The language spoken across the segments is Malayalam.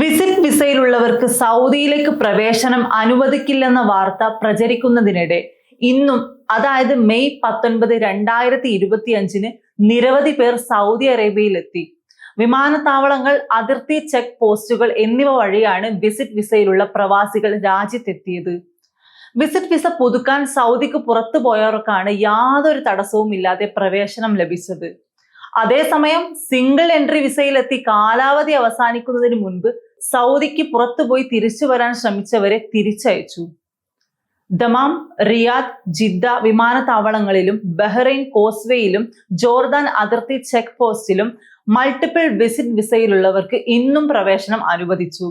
വിസിറ്റ് വിസയിലുള്ളവർക്ക് സൗദിയിലേക്ക് പ്രവേശനം അനുവദിക്കില്ലെന്ന വാർത്ത പ്രചരിക്കുന്നതിനിടെ ഇന്നും അതായത് മെയ് പത്തൊൻപത് രണ്ടായിരത്തി ഇരുപത്തി അഞ്ചിന് നിരവധി പേർ സൗദി അറേബ്യയിലെത്തി. വിമാനത്താവളങ്ങൾ അതിർത്തി ചെക്ക് പോസ്റ്റുകൾ എന്നിവ വഴിയാണ് വിസിറ്റ് വിസയിലുള്ള പ്രവാസികൾ രാജ്യത്തെത്തിയത്. വിസിറ്റ് വിസ പുതുക്കാൻ സൗദിക്ക് പുറത്തു പോയവർക്കാണ് യാതൊരു തടസ്സവും ഇല്ലാതെ പ്രവേശനം ലഭിച്ചത്. അതേസമയം സിംഗിൾ എൻട്രി വിസയിലെത്തി കാലാവധി അവസാനിക്കുന്നതിന് മുൻപ് സൗദിക്ക് പുറത്തുപോയി തിരിച്ചു വരാൻ ശ്രമിച്ചവരെ തിരിച്ചയച്ചു. ദമാം റിയാദ് ജിദ്ദ വിമാനത്താവളങ്ങളിലും ബഹ്റൈൻ കോസ്വേയിലും ജോർദാൻ അതിർത്തി ചെക്ക് പോസ്റ്റിലും മൾട്ടിപ്പിൾ വിസിറ്റ് വിസയിലുള്ളവർക്ക് ഇന്നും പ്രവേശനം അനുവദിച്ചു.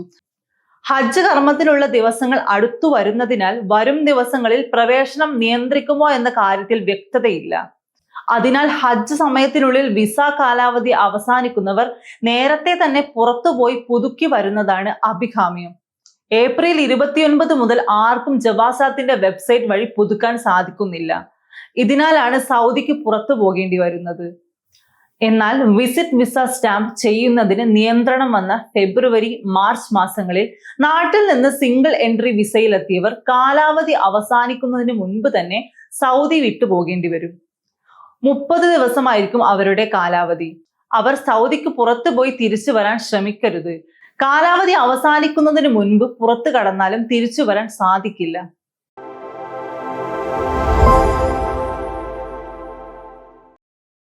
ഹജ്ജ് കർമ്മത്തിനുള്ള ദിവസങ്ങൾ അടുത്തു വരുന്നതിനാൽ വരും ദിവസങ്ങളിൽ പ്രവേശനം നിയന്ത്രിക്കുമോ എന്ന കാര്യത്തിൽ വ്യക്തതയില്ല. അതിനാൽ ഹജ്ജ് സമയത്തിനുള്ളിൽ വിസ കാലാവധി അവസാനിക്കുന്നവർ നേരത്തെ തന്നെ പുറത്തുപോയി പുതുക്കി വരുന്നതാണ് അഭികാമ്യം. ഏപ്രിൽ ഇരുപത്തിയൊൻപത് മുതൽ ആർക്കും ജവാസാത്തിന്റെ വെബ്സൈറ്റ് വഴി പുതുക്കാൻ സാധിക്കുന്നില്ല. ഇതിനാലാണ് സൗദിക്ക് പുറത്തു പോകേണ്ടി വരുന്നത്. എന്നാൽ വിസിറ്റ് വിസ സ്റ്റാമ്പ് ചെയ്യുന്നതിന് നിയന്ത്രണം വന്ന ഫെബ്രുവരി മാർച്ച് മാസങ്ങളിൽ നാട്ടിൽ നിന്ന് സിംഗിൾ എൻട്രി വിസയിലെത്തിയവർ കാലാവധി അവസാനിക്കുന്നതിന് മുൻപ് തന്നെ സൗദി വിട്ടു പോകേണ്ടി വരും. മുപ്പത് ദിവസമായിരിക്കും അവരുടെ കാലാവധി. അവർ സൗദിക്ക് പുറത്തു പോയി തിരിച്ചു വരാൻ ശ്രമിക്കരുത്. കാലാവധി അവസാനിക്കുന്നതിന് മുൻപ് പുറത്തു കടന്നാലും തിരിച്ചു വരാൻ സാധിക്കില്ല.